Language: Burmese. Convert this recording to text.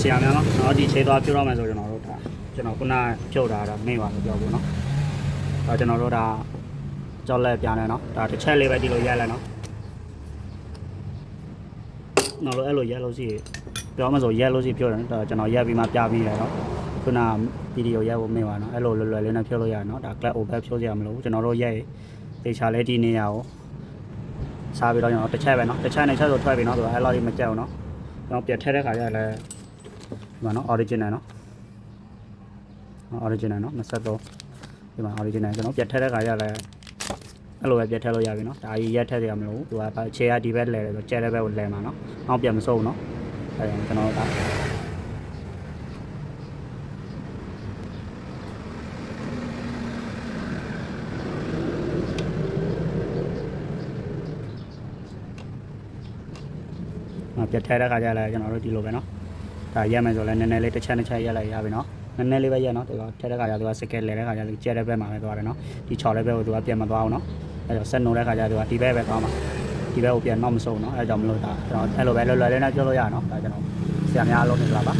ဆရာများနော်တော့ဒီခြေသွားပြုတ်တော့မယ်ဆိုကျွန်တော်တို့ဒါကျွန်တော်ခုနဖြုတ်တာတော့မင်းပါလို့ပြောဖို့နော်ဒါကျွန်တော်တို့ဒါကြောက်လက်ပြန်တယ်နော်ဒါတစ်ချက်လေးပဲဒီလိုရက်လိုက်နော်နော်လို့အဲ့လိုရက်လို့ရှိရင်ပြောမှဆိုရက်လို့ရှိရင်ဖြုတ်တယ်နော်ဒါကျွန်တော်ရက်ပြီးမှပြပြီးတယ်နော်ခုနဗီဒီယိုရက်ဖို့မင်းပါနော်အဲ့လိုလွယ်လွယ်လေးနဲ့ဖြုတ်လို့ရတယ်နော်ဒါ clap over ဖြုတ်ကြရမလို့ကျွန်တော်တို့ရက်ရေတေချာလေးဒီနေရအောင်စားပြီးတော့ကျွန်တော်တစ်ချက်ပဲနော်တစ်ချက်နဲ့ချက်ဆိုထွက်ပြီနော်ဆိုတော့အဲ့လိုလေးမကြောက်နော်ကျွန်တော်ပြတ်ထက်တဲ့ခါကျလည်း ဒီမှာနော် original နော် original နော်23ဒီမှာ original ကျွန်တော်ပြတ်ထက်တဲ့ခါကျလည်းအဲ့လိုပဲပြတ်ထက်လို့ရပြီနော်ဒါကြီးရက်ထက်ရမလို့သူကခြေကဒီဘက်လဲတယ်ဆိုကျဲတဲ့ဘက်ကိုလဲမှာနော်အောင်ပြန်မစိုးဘူးနော်အဲ့ဒါကျွန်တော်ဒါမပြတ်ထက်တဲ့ခါကျလည်းကျွန်တော်တို့ဒီလိုပဲနော် ဒါရက်မယ်ဆိုလည်းနည်းနည်းလေးတစ်ချက်တစ်ချက်ရက်လိုက်ရပြီနော်နည်းနည်းလေးပဲရက်နော်သူကထက်တဲ့ခါကျသူကစကက်လဲတဲ့ခါကျသူကျဲတဲ့ဘက်မှာပဲသွားတယ်နော်ဒီချော်တဲ့ဘက်ကိုသူကပြန်မသွားဘူးနော်အဲ့တော့ဆက်နိုးတဲ့ခါကျသူကဒီဘက်ပဲသွားမှာဒီဘက်ကိုပြန်တော့မဆုံးနော်အဲ့ဒါကြောင့်မလို့ဒါကျွန်တော်အဲ့လိုပဲလွယ်လွယ်လေးနဲ့ပြောလို့ရနော်ဒါကျွန်တော်ဆရာများအလုပ်နေကြပါ